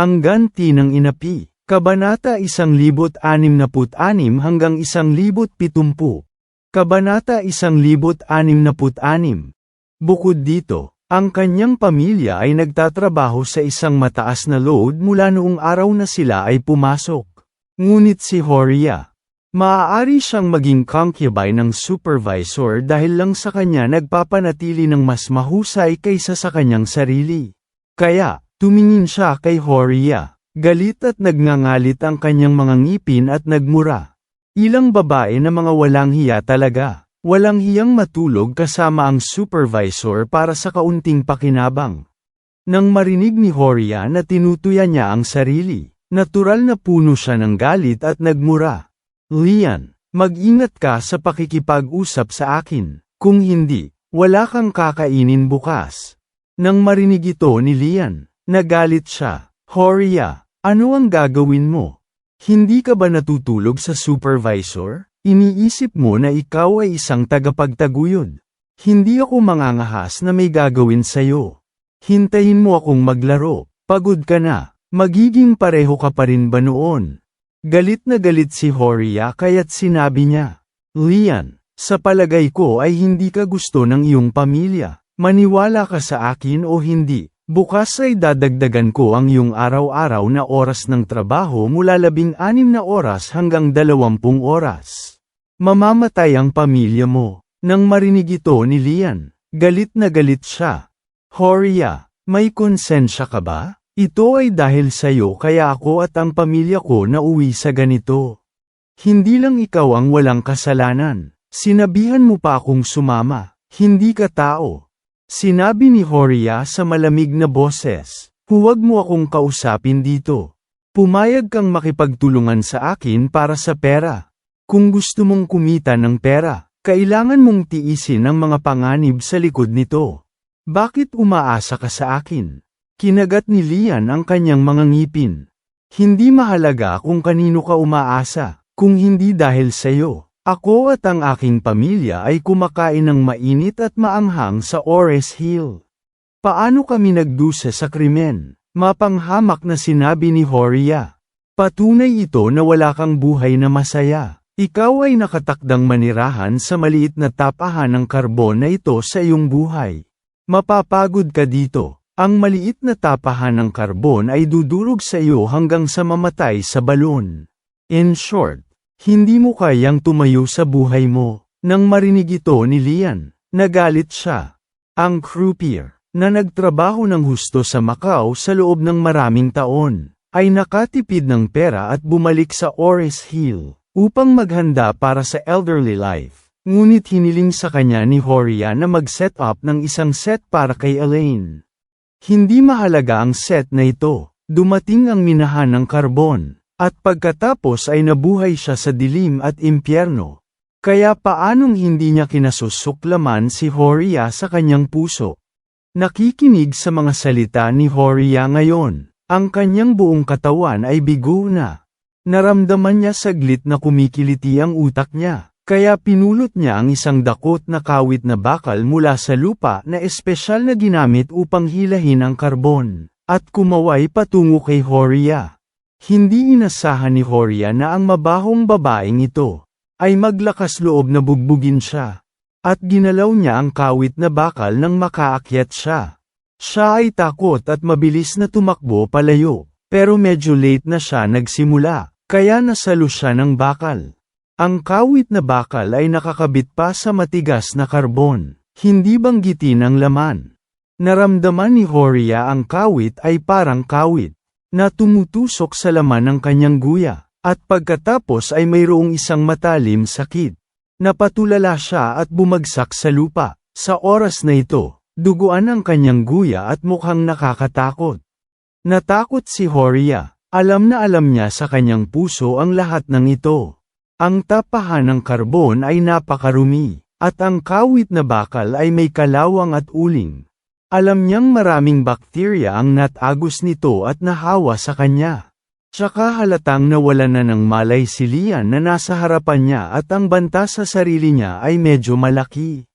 Ang ganti ng inapi, Kabanata 1066 hanggang 1070. Kabanata 1066. Bukod dito, ang kanyang pamilya ay nagtatrabaho sa isang mataas na load mula noong araw na sila ay pumasok. Ngunit si Horia, maaari siyang maging concubine ng supervisor dahil lang sa kanya nagpapanatili ng mas mahusay kaysa sa kanyang sarili. Kaya, tumingin siya kay Horia. Galit at nagngangalit ang kanyang mga ngipin at nagmura. Ilang babae na mga walang hiya talaga. Walang hiyang matulog kasama ang supervisor para sa kaunting pakinabang. Nang marinig ni Horia na tinutuya niya ang sarili, natural na puno siya ng galit at nagmura. Lian, mag-ingat ka sa pakikipag-usap sa akin, kung hindi, wala kang kakainin bukas. Nang marinig ito ni Lian, nagalit siya. Horia, ano ang gagawin mo? Hindi ka ba natutulog sa supervisor? Iniisip mo na ikaw ay isang tagapagtaguyod. Hindi ako mangangahas na may gagawin sa'yo. Hintayin mo akong maglaro, pagod ka na, magiging pareho ka pa rin ba noon? Galit na galit si Horia kaya't sinabi niya, Lian, sa palagay ko ay hindi ka gusto ng iyong pamilya, maniwala ka sa akin o hindi, Bukas ay dadagdagan ko ang iyong araw-araw na oras ng trabaho mula labing anim na oras hanggang dalawampung oras. Mamamatay ang pamilya mo. Nang marinig ito ni Lian, galit na galit siya. Horia, may konsensya ka ba? Ito ay dahil sa iyo kaya ako at ang pamilya ko nauwi sa ganito. Hindi lang ikaw ang walang kasalanan. Sinabihan mo pa akong sumama. Hindi ka tao. Sinabi ni Horia sa malamig na boses, huwag mo akong kausapin dito. Pumayag kang makipagtulungan sa akin para sa pera. Kung gusto mong kumita ng pera, kailangan mong tiisin ang mga panganib sa likod nito. Bakit umaasa ka sa akin? Kinagat ni Lian ang kanyang mga ngipin. Hindi mahalaga kung kanino ka umaasa, kung hindi dahil sa'yo. Ako at ang aking pamilya ay kumakain ng mainit at maanghang sa Ores Hill. Paano kami nagdusa sa krimen? Mapanghamak na sinabi ni Horia. Patunay ito na wala kang buhay na masaya. Ikaw ay nakatakdang manirahan sa maliit na tapahan ng karbon na ito sa iyong buhay. Mapapagod ka dito. Ang maliit na tapahan ng karbon ay dudurog sa iyo hanggang sa mamatay sa balon. In short, hindi mo kayang tumayo sa buhay mo. Nang marinig ito ni Lian, nagalit siya. Ang croupier, na nagtrabaho ng husto sa Macau sa loob ng maraming taon, ay nakatipid ng pera at bumalik sa Ores Hill, upang maghanda para sa elderly life. Ngunit hiniling sa kanya ni Horia na mag-set up ng isang set para kay Elaine. Hindi mahalaga ang set na ito, dumating ang minahan ng karbon. At pagkatapos ay nabuhay siya sa dilim at impyerno. Kaya paanong hindi niya kinasusuklaman si Horia sa kanyang puso? Nakikinig sa mga salita ni Horia ngayon, ang kanyang buong katawan ay bigo na. Naramdaman niya saglit na kumikiliti ang utak niya, kaya pinulot niya ang isang dakot na kawit na bakal mula sa lupa na espesyal na ginamit upang hilahin ang karbon, at kumaway patungo kay Horia. Hindi inasahan ni Horia na ang mabahong babaeng ito ay maglakas loob na bugbugin siya. At ginalaw niya ang kawit na bakal nang makaakyat siya. Siya ay takot at mabilis na tumakbo palayo, pero medyo late na siya nagsimula, kaya nasalo siya ng bakal. Ang kawit na bakal ay nakakabit pa sa matigas na karbon, hindi banggitin ang laman. Naramdaman ni Horia ang kawit ay parang kawit na tumutusok sa laman ng kanyang guya, at pagkatapos ay mayroong isang matalim sakit. Napatulala siya at bumagsak sa lupa. Sa oras na ito, duguan ang kanyang guya at mukhang nakakatakot. Natakot si Horia. Alam na alam niya sa kanyang puso ang lahat ng ito. Ang tapahan ng karbon ay napakarumi, at ang kawit na bakal ay may kalawang at uling. Alam niyang maraming bakterya ang natagos nito at nahawa sa kanya. Tsaka halatang nawala na ng malay si Lian na nasa harapan niya at ang banta sa sarili niya ay medyo malaki.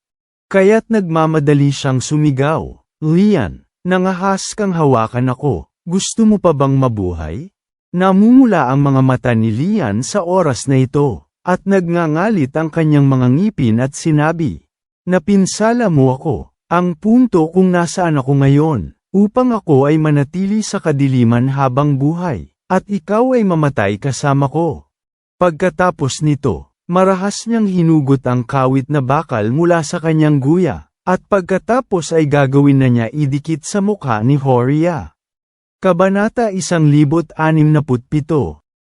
Kaya't nagmamadali siyang sumigaw, Lian, nangahas kang hawakan ako, gusto mo pa bang mabuhay? Namumula ang mga mata ni Lian sa oras na ito, at nagngangalit ang kanyang mga ngipin at sinabi, Napinsala mo ako, ang punto kung nasaan ako ngayon, upang ako ay manatili sa kadiliman habang buhay, at ikaw ay mamatay kasama ko. Pagkatapos nito, marahas niyang hinugot ang kawit na bakal mula sa kanyang guya, at pagkatapos ay gagawin na niya idikit sa mukha ni Horia. Kabanata 1067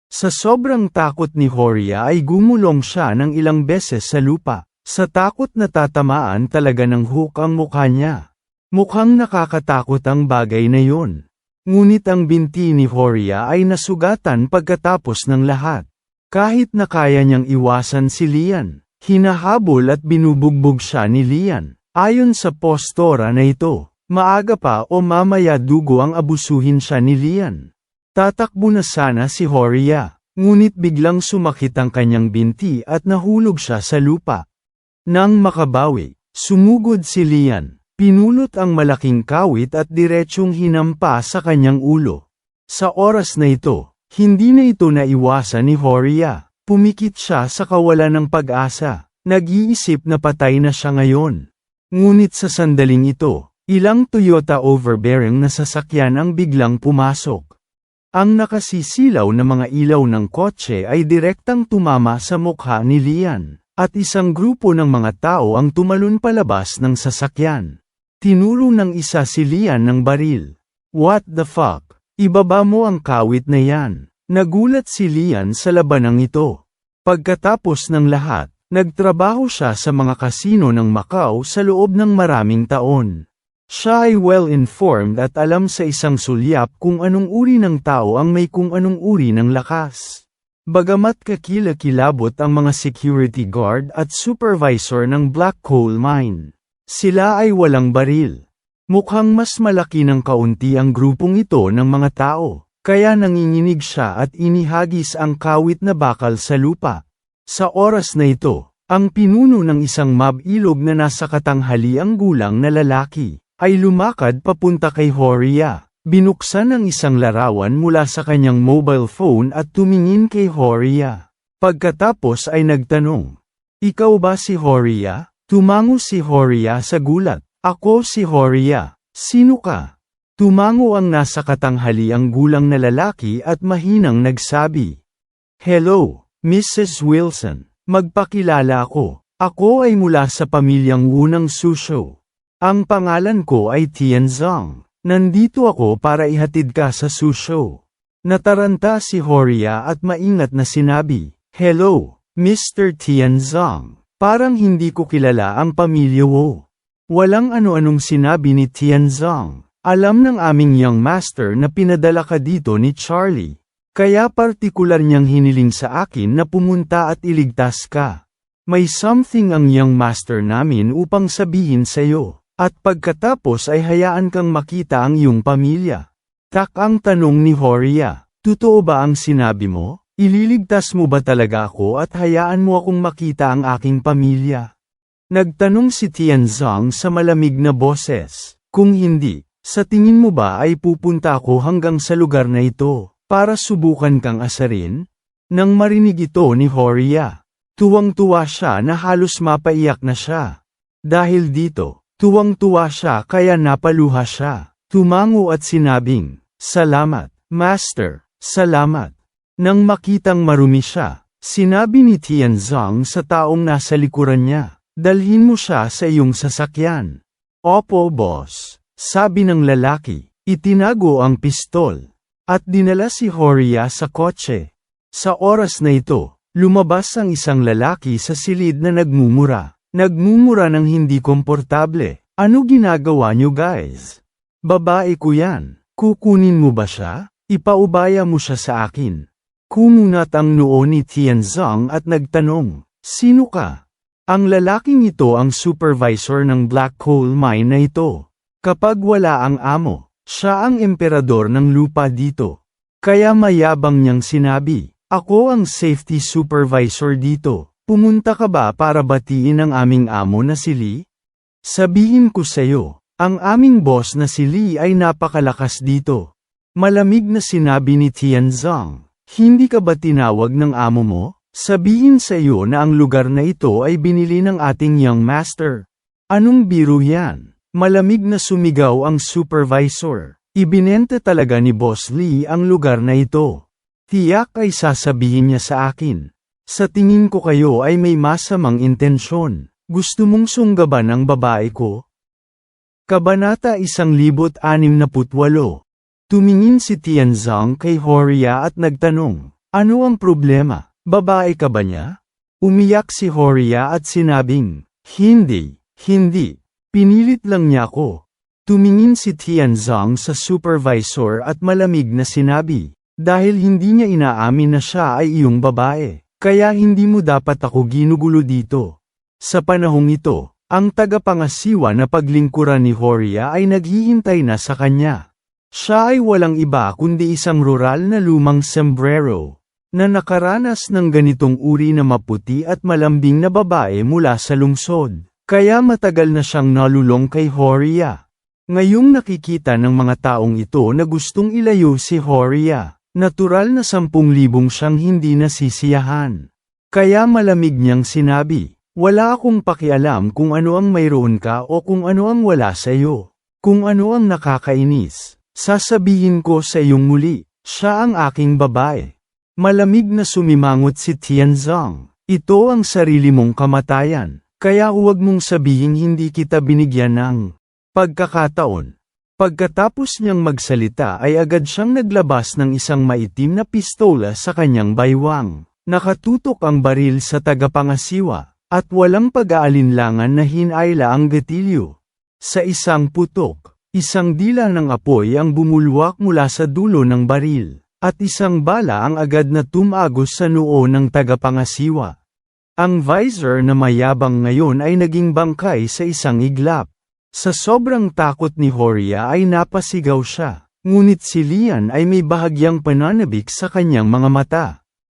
Sa sobrang takot ni Horia ay gumulong siya ng ilang beses sa lupa. Sa takot na tatamaan talaga ng hook mukha niya. Mukhang nakakatakot ang bagay na yun. Ngunit ang binti ni Horia ay nasugatan pagkatapos ng lahat. Kahit na kaya niyang iwasan si Lian, hinahabol at binubugbog siya ni Lian. Ayon sa postora na ito, maaga pa o mamaya dugo ang abusuhin siya ni Lian. Tatakbo na sana si Horia, ngunit biglang sumakit ang kanyang binti at nahulog siya sa lupa. Nang makabawi, sumugod si Lian, pinulot ang malaking kawit at diretsyong hinampa sa kanyang ulo. Sa oras na ito, hindi na ito naiwasan ni Horia, pumikit siya sa kawalan ng pag-asa, nag-iisip na patay na siya ngayon. Ngunit sa sandaling ito, ilang Toyota overbearing na sasakyan ang biglang pumasok. Ang nakasisilaw na mga ilaw ng kotse ay direktang tumama sa mukha ni Lian. At isang grupo ng mga tao ang tumalon palabas ng sasakyan. Tinuro ng isa si Lian ng baril. What the fuck? Ibaba mo ang kawit na yan. Nagulat si Lian sa labanang ito. Pagkatapos ng lahat, nagtrabaho siya sa mga kasino ng Macau sa loob ng maraming taon. Siya ay well-informed at alam sa isang sulyap kung anong uri ng tao ang may kung anong uri ng lakas. Bagamat kakila-kilabot ang mga security guard at supervisor ng Black Coal Mine, sila ay walang baril. Mukhang mas malaki ng kaunti ang grupong ito ng mga tao, kaya nanginginig siya at inihagis ang kawit na bakal sa lupa. Sa oras na ito, ang pinuno ng isang mob-ilog na nasa katanghaliang gulang na lalaki, ay lumakad papunta kay Horia. Binuksan ang isang larawan mula sa kanyang mobile phone at tumingin kay Horia. Pagkatapos ay nagtanong, Ikaw ba si Horia? Tumango si Horia sa gulat. Ako si Horia. Sino ka? Tumango ang nasa katanghaliang gulang na lalaki at mahinang nagsabi. Hello, Mrs. Wilson. Magpakilala ako. Ako ay mula sa pamilyang Wunang Susho. Ang pangalan ko ay Tianzong. Nandito ako para ihatid ka sa susyo. Nataranta si Horia at maingat na sinabi, Hello, Mr. Tianzong. Parang hindi ko kilala ang pamilya mo. Walang ano-anong sinabi ni Tianzong. Alam ng aming young master na pinadala ka dito ni Charlie. Kaya partikular niyang hiniling sa akin na pumunta at iligtas ka. May something ang young master namin upang sabihin sa'yo. At pagkatapos ay hayaan kang makita ang iyong pamilya. Tak ang tanong ni Horia, totoo ba ang sinabi mo? Ililigtas mo ba talaga ako at hayaan mo akong makita ang aking pamilya? Nagtanong si Tianzong sa malamig na boses. Kung hindi, sa tingin mo ba ay pupunta ako hanggang sa lugar na ito, para subukan kang asarin? Nang marinig ito ni Horia, tuwang-tuwa siya na halos mapaiyak na siya. Dahil dito, Tuwang-tuwa siya kaya napaluha siya. Tumango at sinabing, Salamat, Master, salamat. Nang makitang marumi siya, sinabi ni Tianzong sa taong nasa likuran niya, Dalhin mo siya sa iyong sasakyan. Opo boss, sabi ng lalaki, itinago ang pistol. At dinala si Horia sa kotse. Sa oras na ito, lumabas ang isang lalaki sa silid na nagmumura. Nagmumura ng hindi komportable. Ano ginagawa nyo guys? Babae ko yan. Kukunin mo ba siya? Ipaubaya mo siya sa akin. Kumunat ang noo ni Tianzong at nagtanong, Sino ka? Ang lalaking ito ang supervisor ng black coal mine na ito. Kapag wala ang amo, siya ang emperador ng lupa dito. Kaya mayabang niyang sinabi, Ako ang safety supervisor dito. Pumunta ka ba para batiin ang aming amo na si Lee? Sabihin ko sa'yo, ang aming boss na si Lee ay napakalakas dito. Malamig na sinabi ni Tianzong, hindi ka ba tinawag ng amo mo? Sabihin sa iyo na ang lugar na ito ay binili ng ating young master. Anong biro yan? Malamig na sumigaw ang supervisor. Ibinenta talaga ni Boss Lee ang lugar na ito. Tiyak ay sasabihin niya sa akin. Sa tingin ko kayo ay may masamang intensyon. Gusto mong sunggaban ang babae ko? Kabanata 1068 Tumingin si Tianzong kay Horia at nagtanong, Ano ang problema? Babae ka ba niya? Umiyak si Horia at sinabing, Hindi, hindi. Pinilit lang niya ako. Tumingin si Tianzong sa supervisor at malamig na sinabi, Dahil hindi niya inaamin na siya ay iyong babae, kaya hindi mo dapat ako ginugulo dito. Sa panahong ito, ang tagapangasiwa na paglingkuran ni Horia ay naghihintay na sa kanya. Siya ay walang iba kundi isang rural na lumang sombrero, na nakaranas ng ganitong uri na maputi at malambing na babae mula sa lungsod. Kaya matagal na siyang nalulong kay Horia. Ngayong nakikita ng mga taong ito na gustong ilayo si Horia, natural na sampung libong siyang hindi nasisiyahan. Kaya malamig niyang sinabi, wala akong pakialam kung ano ang mayroon ka o kung ano ang wala sa iyo. Kung ano ang nakakainis, sasabihin ko sa iyong muli, siya ang aking babae. Malamig na sumimangot si Tianzong. Ito ang sarili mong kamatayan, kaya huwag mong sabihin hindi kita binigyan ng pagkakataon. Pagkatapos niyang magsalita ay agad siyang naglabas ng isang maitim na pistola sa kanyang baywang. Nakatutok ang baril sa tagapangasiwa, at walang pag-aalinlangan na hinayla ang gatilyo. Sa isang putok, isang dila ng apoy ang bumulwak mula sa dulo ng baril, at isang bala ang agad na tumagos sa noo ng tagapangasiwa. Ang visor na mayabang ngayon ay naging bangkay sa isang iglap. Sa sobrang takot ni Horia ay napasigaw siya, ngunit si Lian ay may bahagyang pananabik sa kanyang mga mata.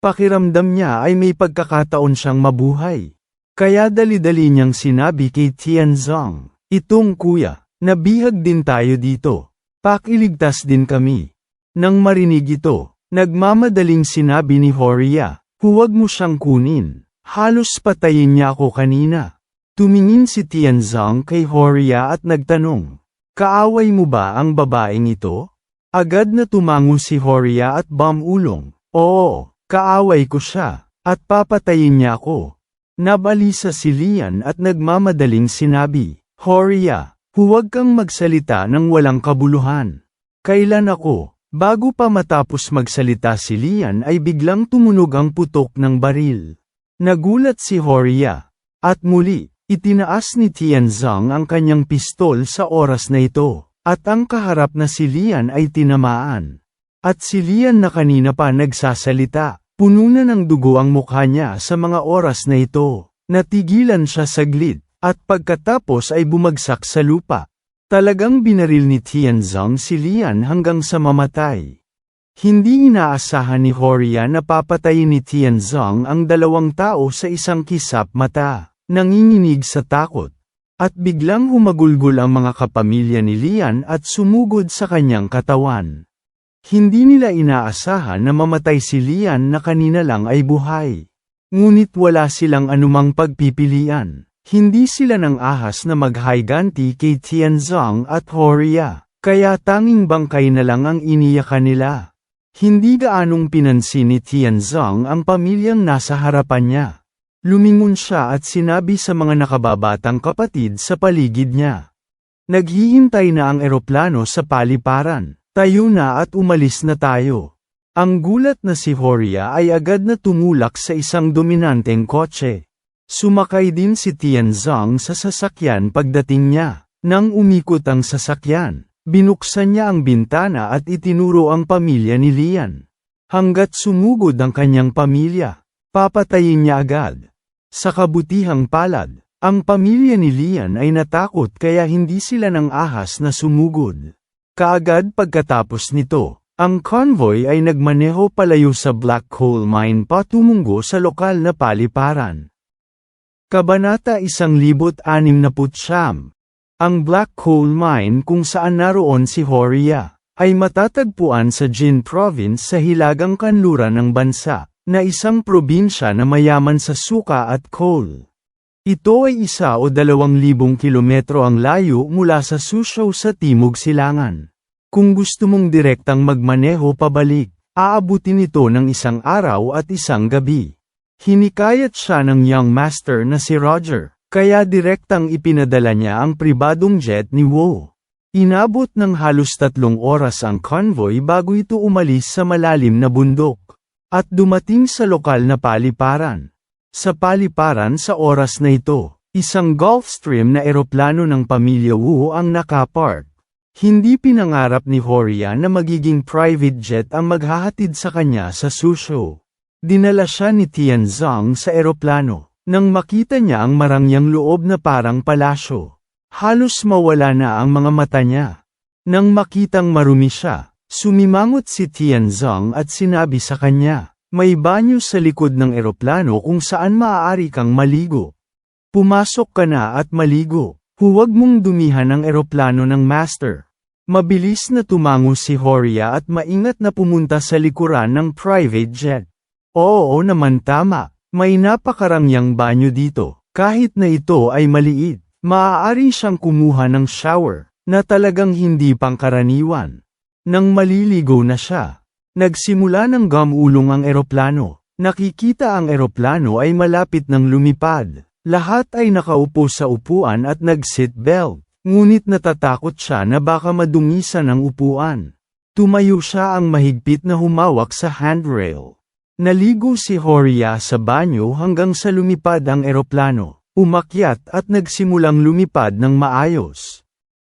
Pakiramdam niya ay may pagkakataon siyang mabuhay. Kaya dali-dali niyang sinabi kay Tianzong, Itong kuya, nabihag din tayo dito. Pakiligtas din kami. Nang marinig ito, nagmamadaling sinabi ni Horia, huwag mo siyang kunin. Halos patayin niya ako kanina. Tumingin si Tianzong kay Horia at nagtanong, Kaaway mo ba ang babaeng ito? Agad na tumango si Horia at bamulong, Oo, kaaway ko siya, at papatayin niya ako. Nabalisa si Lian at nagmamadaling sinabi, Horia, huwag kang magsalita ng walang kabuluhan. Kailan ako, bago pa matapos magsalita si Lian ay biglang tumunog ang putok ng baril. Nagulat si Horia. At muli, itinaas ni Tianzong ang kanyang pistol sa oras na ito, at ang kaharap na si Lian ay tinamaan. At si Lian na kanina pa nagsasalita, puno na ng dugo ang mukha niya sa mga oras na ito. Natigilan siya saglit, at pagkatapos ay bumagsak sa lupa. Talagang binaril ni Tianzong si Lian hanggang sa mamatay. Hindi inaasahan ni Horia na papatayin ni Tianzong ang dalawang tao sa isang kisap mata, nanginginig sa takot. At biglang humagulgol ang mga kapamilya ni Lian at sumugod sa kanyang katawan. Hindi nila inaasahan na mamatay si Lian na kanina lang ay buhay. Ngunit wala silang anumang pagpipilian. Hindi sila ng ahas na maghayganti kay Tianzong at Horia, kaya tanging bangkay na lang ang iniyakan nila. Hindi gaanong pinansin ni Tianzong ang pamilyang nasa harapan niya. Lumingon siya at sinabi sa mga nakababatang kapatid sa paligid niya. Naghihintay na ang eroplano sa paliparan. Tayo na at umalis na tayo. Ang gulat na si Horia ay agad na tumulak sa isang dominanteng kotse. Sumakay din si Tianzong sa sasakyan pagdating niya. Nang umikot ang sasakyan, Binuksan niya ang bintana at itinuro ang pamilya ni Lian. Hanggat sumugod ang kanyang pamilya, papatayin niya agad. Sa kabutihang palad, ang pamilya ni Lian ay natakot kaya hindi sila ng ahas na sumugod. Kaagad pagkatapos nito, ang convoy ay nagmaneho palayo sa Black Coal Mine patungo sa lokal na paliparan. Kabanata 1069 Ang Black Coal Mine kung saan naroon si Horia, ay matatagpuan sa Jin Province sa hilagang kanluran ng bansa, na isang probinsya na mayaman sa suka at coal. Ito ay isa o dalawang libong kilometro ang layo mula sa Suzhou sa Timog Silangan. Kung gusto mong direktang magmaneho pabalik, aabutin ito ng isang araw at isang gabi. Hinikayat siya ng young master na si Roger, kaya direktang ipinadala niya ang pribadong jet ni Wu. Inabot ng halos tatlong oras ang convoy bago ito umalis sa malalim na bundok, at dumating sa lokal na paliparan. Sa paliparan sa oras na ito, isang Gulfstream na eroplano ng pamilya Wu ang nakapark. Hindi pinangarap ni Horia na magiging private jet ang maghahatid sa kanya sa Suzhou. Dinala siya ni Tianzong sa eroplano. Nang makita niya ang marangyang loob na parang palasyo. Halos mawala na ang mga mata niya. Nang makitang marumi siya, sumimangot si Tianzong at sinabi sa kanya, may banyo sa likod ng eroplano kung saan maaari kang maligo. Pumasok ka na at maligo. Huwag mong dumihan ang eroplano ng master. Mabilis na tumango si Horia at maingat na pumunta sa likuran ng private jet. Oo naman tama, may napakarangyang banyo dito, kahit na ito ay maliit, maaari siyang kumuha ng shower, na talagang hindi pangkaraniwan. Nang maliligo na siya, nagsimula ng gamulong ang eroplano, nakikita ang eroplano ay malapit ng lumipad, lahat ay nakaupo sa upuan at nag-seatbelt, ngunit natatakot siya na baka madungisan ang upuan. Tumayo siya ang mahigpit na humawak sa handrail. Naligo si Horia sa banyo hanggang sa lumipad ang eroplano, umakyat at nagsimulang lumipad ng maayos.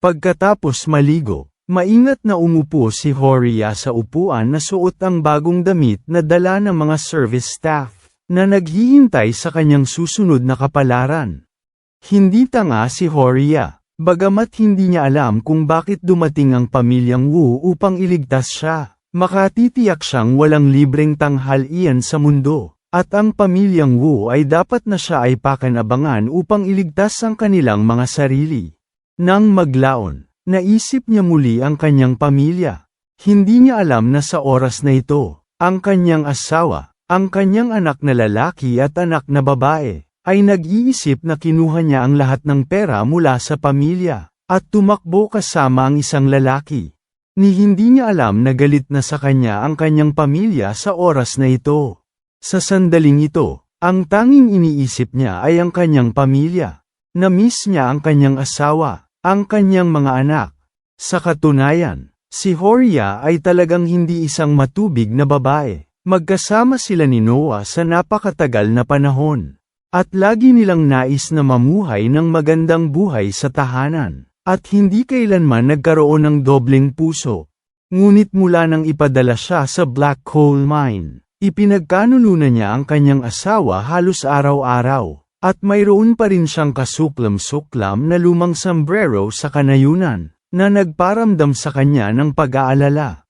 Pagkatapos maligo, maingat na umupo si Horia sa upuan na suot ang bagong damit na dala ng mga service staff, na naghihintay sa kanyang susunod na kapalaran. Hindi tanga si Horia, bagamat hindi niya alam kung bakit dumating ang pamilyang Wu upang iligtas siya. Makatitiyak siyang walang libreng tanghalian sa mundo, at ang pamilyang Wu ay dapat na siya ay pakanabangan upang iligtas ang kanilang mga sarili. Nang maglaon, naisip niya muli ang kanyang pamilya. Hindi niya alam na sa oras na ito, ang kanyang asawa, ang kanyang anak na lalaki at anak na babae, ay nag-iisip na kinuha niya ang lahat ng pera mula sa pamilya, at tumakbo kasama ang isang lalaki. Ni hindi niya alam na galit na sa kanya ang kanyang pamilya sa oras na ito. Sa sandaling ito, ang tanging iniisip niya ay ang kanyang pamilya. Na-miss niya ang kanyang asawa, ang kanyang mga anak. Sa katunayan, si Horia ay talagang hindi isang matubig na babae. Magkasama sila ni Noah sa napakatagal na panahon. At lagi nilang nais na mamuhay ng magandang buhay sa tahanan. At hindi kailanman nagkaroon ng dobleng puso. Ngunit mula nang ipadala siya sa Black Coal Mine, ipinagkanununan niya ang kanyang asawa halos araw-araw, at mayroon pa rin siyang kasuklam-suklam na lumang sombrero sa kanayunan, na nagparamdam sa kanya ng pag-aalala.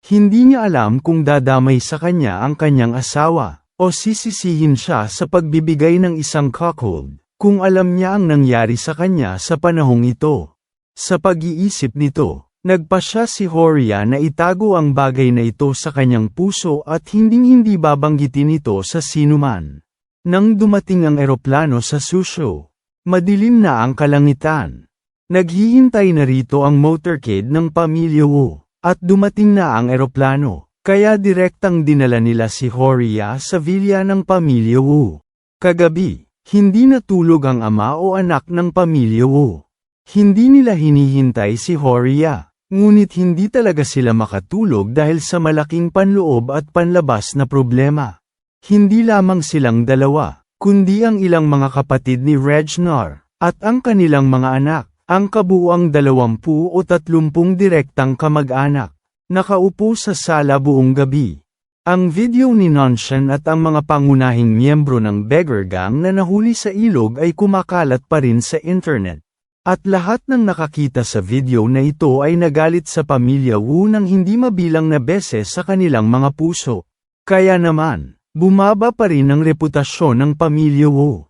Hindi niya alam kung dadamay sa kanya ang kanyang asawa, o sisisihin siya sa pagbibigay ng isang cuckold, kung alam niya ang nangyari sa kanya sa panahong ito. Sa pag-iisip nito, nagpa siya si Horia na itago ang bagay na ito sa kanyang puso at hinding-hindi babanggitin ito sa sinuman. Nang dumating ang eroplano sa Susho, madilim na ang kalangitan. Naghihintay na rito ang motorcade ng pamilya Wu, at dumating na ang eroplano, kaya direktang dinala nila si Horia sa villa ng pamilya Wu. Kagabi, hindi natulog ang ama o anak ng pamilya Wu. Hindi nila hinihintay si Horia, ngunit hindi talaga sila makatulog dahil sa malaking panloob at panlabas na problema. Hindi lamang silang dalawa, kundi ang ilang mga kapatid ni Regnar, at ang kanilang mga anak, Ang kabuuang 20 o 30 direktang kamag-anak, nakaupo sa sala buong gabi. Ang video ni Nonshan at ang mga pangunahing miyembro ng beggar gang na nahuli sa ilog ay kumakalat pa rin sa internet. At lahat ng nakakita sa video na ito ay nagalit sa pamilya Wu ng hindi mabilang na beses sa kanilang mga puso. Kaya naman, bumaba pa rin ang reputasyon ng pamilya Wu.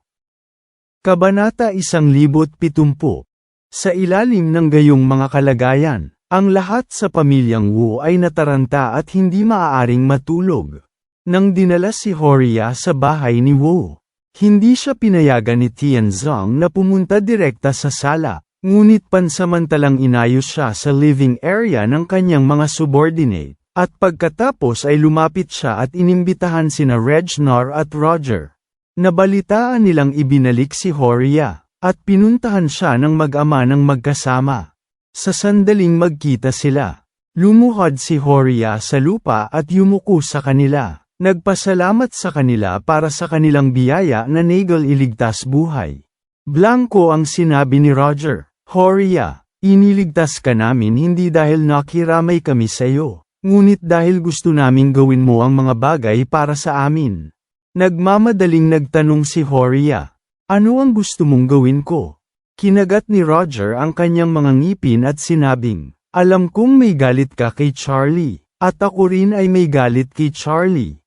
Kabanata 170 Sa ilalim ng gayong mga kalagayan, ang lahat sa pamilyang Wu ay nataranta at hindi maaaring matulog. Nang dinala si Horia sa bahay ni Wu, hindi siya pinayagan ni Tianzong na pumunta direkta sa sala, ngunit pansamantalang inayos siya sa living area ng kanyang mga subordinate, at pagkatapos ay lumapit siya at inimbitahan sina Regnor at Roger. Nabalitaan nilang ibinalik si Horia, at pinuntahan siya ng mag-ama ng magkasama. Sa sandaling magkita sila, lumuhod si Horia sa lupa at yumuko sa kanila. Nagpasalamat sa kanila para sa kanilang biyaya na Nagel iligtas buhay. Blanco ang sinabi ni Roger, Horia, iniligtas ka namin hindi dahil nakiramay kami sa iyo, ngunit dahil gusto naming gawin mo ang mga bagay para sa amin. Nagmamadaling nagtanong si Horia, ano ang gusto mong gawin ko? Kinagat ni Roger ang kanyang mga ngipin at sinabing, Alam kong may galit ka kay Charlie, at ako rin ay may galit kay Charlie.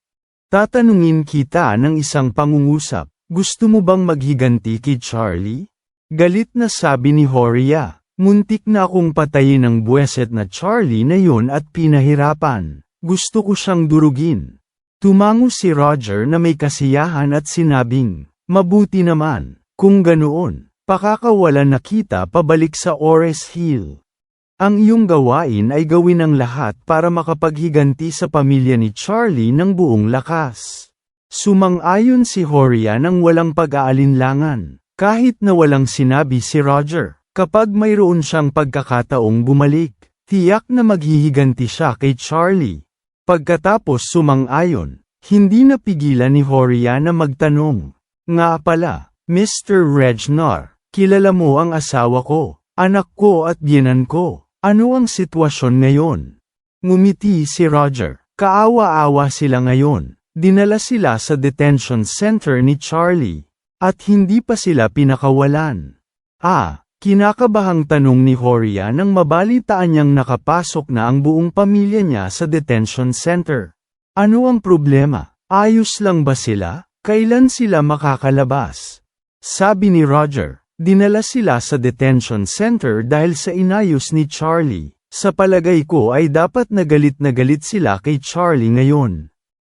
Tatanungin kita ng isang pangungusap, gusto mo bang maghiganti kay Charlie? Galit na sabi ni Horia, muntik na akong patayin ng buweset na Charlie na yon at pinahirapan. Gusto ko siyang durugin. Tumango si Roger na may kasiyahan at sinabing, mabuti naman, kung ganoon. Pakakawalan na kita pabalik sa Ores Hill. Ang iyong gawain ay gawin ang lahat para makapaghiganti sa pamilya ni Charlie ng buong lakas. Sumang-ayon si Horia ng walang pag-aalinlangan, kahit na walang sinabi si Roger. Kapag mayroon siyang pagkakataong bumalik, tiyak na maghihiganti siya kay Charlie. Pagkatapos sumang-ayon, hindi napigilan ni Horia na magtanong. Nga pala, Mr. Regnor, Kilala mo ang asawa ko, anak ko at biyenan ko. Ano ang sitwasyon ngayon? Ngumiti si Roger. Kaawa-awa sila ngayon. Dinala sila sa detention center ni Charlie. At hindi pa sila pinakawalan. Ah, kinakabahang tanong ni Horia nang mabalitaan niyang nakapasok na ang buong pamilya niya sa detention center. Ano ang problema? Ayos lang ba sila? Kailan sila makakalabas? Sabi ni Roger. Dinala sila sa detention center dahil sa inayos ni Charlie. Sa palagay ko ay dapat na galit na galit sila kay Charlie ngayon.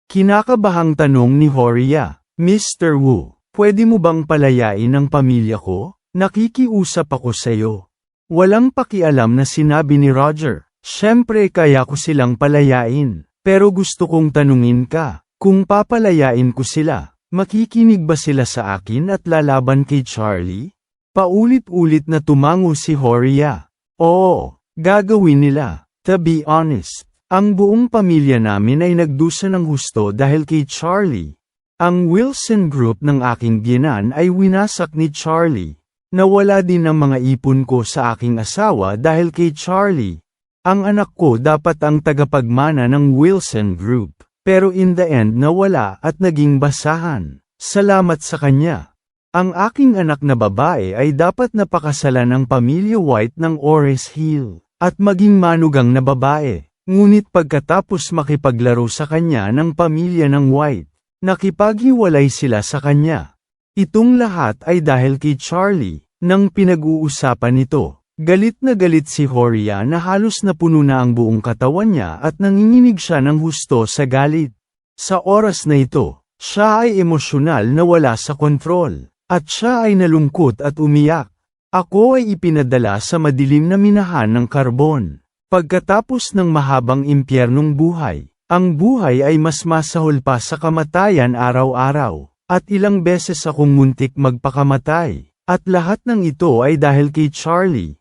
Kinakabahang tanong ni Horia, Mr. Wu, pwede mo bang palayain ang pamilya ko? Nakikiusap ako sa iyo. Walang pakialam na sinabi ni Roger, syempre kaya ko silang palayain, pero gusto kong tanungin ka, kung papalayain ko sila, makikinig ba sila sa akin at lalaban kay Charlie? Paulit-ulit na tumango si Horia. Oo, gagawin nila. To be honest, ang buong pamilya namin ay nagdusa ng husto dahil kay Charlie. Ang Wilson Group ng aking biyenan ay winasak ni Charlie. Nawala din ang mga ipon ko sa aking asawa dahil kay Charlie. Ang anak ko dapat ang tagapagmana ng Wilson Group, pero in the end nawala at naging basahan. Salamat sa kanya. Ang aking anak na babae ay dapat napakasalan ng pamilya White ng Ores Hill, at maging manugang na babae. Ngunit pagkatapos makipaglaro sa kanya ng pamilya ng White, nakipaghiwalay sila sa kanya. Itong lahat ay dahil kay Charlie, nang pinag-uusapan nito. Galit na galit si Horia na halos napuno na ang buong katawan niya at nanginginig siya ng husto sa galit. Sa oras na ito, siya ay emosyonal na wala sa kontrol. At siya ay nalungkot at umiyak. Ako ay ipinadala sa madilim na minahan ng karbon. Pagkatapos ng mahabang impyernong buhay, ang buhay ay mas masahol pa sa kamatayan araw-araw, at ilang beses akong muntik magpakamatay, at lahat ng ito ay dahil kay Charlie.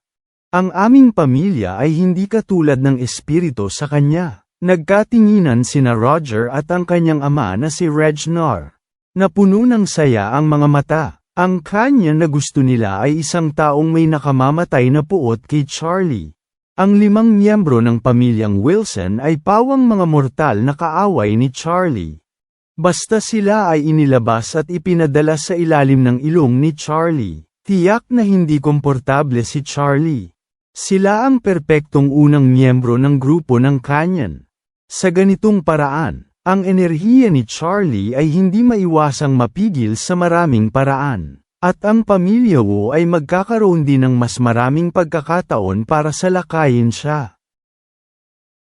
Ang aming pamilya ay hindi katulad ng espiritu sa kanya. Nagkatinginan sina Roger at ang kanyang ama na si Regnor. Napuno ng saya ang mga mata. Ang kanya na gusto nila ay isang taong may nakamamatay na puot kay Charlie. Ang limang miyembro ng pamilyang Wilson ay pawang mga mortal na kaaway ni Charlie. Basta sila ay inilabas at ipinadala sa ilalim ng ilong ni Charlie. Tiyak na hindi komportable si Charlie. Sila ang perpektong unang miyembro ng grupo ng Canyon. Sa ganitong paraan, ang enerhiya ni Charlie ay hindi maiwasang mapigil sa maraming paraan. At ang pamilya Wu ay magkakaroon din ng mas maraming pagkakataon para salakayin siya.